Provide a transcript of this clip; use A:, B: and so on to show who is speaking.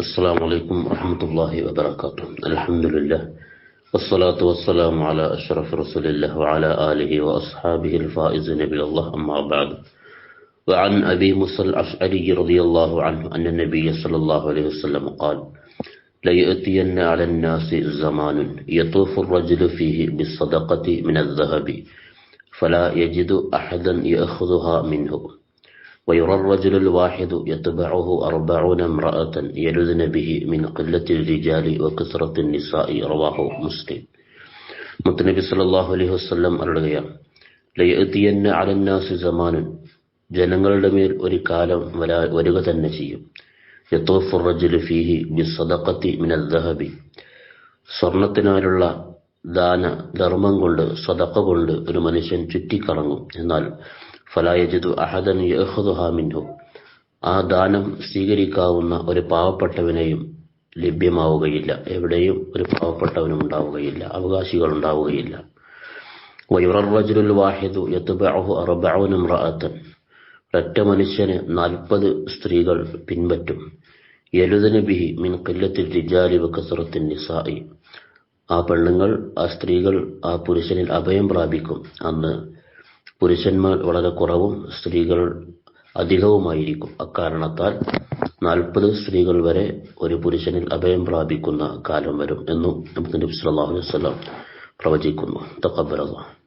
A: السلام عليكم ورحمة الله وبركاته. الحمد لله والصلاة والسلام على أشرف رسول الله وعلى آله وأصحابه الفائزين بالله أما بعد. وعن أبي موسى الأشعري رضي الله عنه أن النبي صلى الله عليه وسلم قال ليأتين على الناس زمان يطوف الرجل فيه بالصدقة من الذهب فلا يجد أحدا يأخذها منه. ويرى الرجل الواحد يتبعه أربعون امرأة يلذن به من قلة الرجال وكثرة النساء رواه مسلم മുത്തനബി സല്ലല്ലാഹു അലൈഹി വസല്ലം അരുളുകയാണ് ലയത്തിയന്ന അലന്നാസ് സമാനൻ ജനങ്ങളുടെ മേൽ ഒരു കാലം വരാ വരിക തന്നെ ചെയ്യും യത്തോഫു റജുലു ഫീഹി ബിസ്സദഖത്തി മിനൽ ദഹബി സ്വർണത്തിനാലുള്ള ദാന ധർമ്മം കൊണ്ട് സദഖ കൊണ്ട് ഒരു മനുഷ്യൻ ചുറ്റിക്കറങ്ങും എന്നാൽ ഫലായജിദു അഹദൻ യഹുദുഹാ മിൻഹു. ആ ദാനം സ്വീകരിക്കാവുന്ന ഒരു പാവപ്പെട്ടവനെയും ലഭ്യമാവുകയില്ല. എവിടെയും ഒരു പാവപ്പെട്ടവനും ഉണ്ടാവുകയില്ല അവകാശികൾ ഉണ്ടാവുകയില്ല വയുറജുൽ വാഹിദു യത്തുബഅഹു ഒറ്റ മനുഷ്യന് നാൽപ്പത് സ്ത്രീകൾ പിൻപറ്റും. യലുദന ബിഹി മിൻ ഖില്ലത്തിൽ റിജാലി വക്കസുറത്തിൻ നിസായി ആ പെണ്ണുങ്ങൾ ആ സ്ത്രീകൾ ആ പുരുഷനിൽ അഭയം പ്രാപിക്കും. അന്ന് പുരുഷന്മാർ വളരെ കുറവും സ്ത്രീകൾ അധികവുമായിരിക്കും. അക്കാരണത്താൽ നാൽപ്പത് സ്ത്രീകൾ വരെ ഒരു പുരുഷനിൽ അഭയം പ്രാപിക്കുന്ന കാലം വരും എന്നും നമുക്ക് നബി അലൈഹി വസല്ലം പ്രവചിക്കുന്നു. തഖബ്ബലല്ലാഹ്.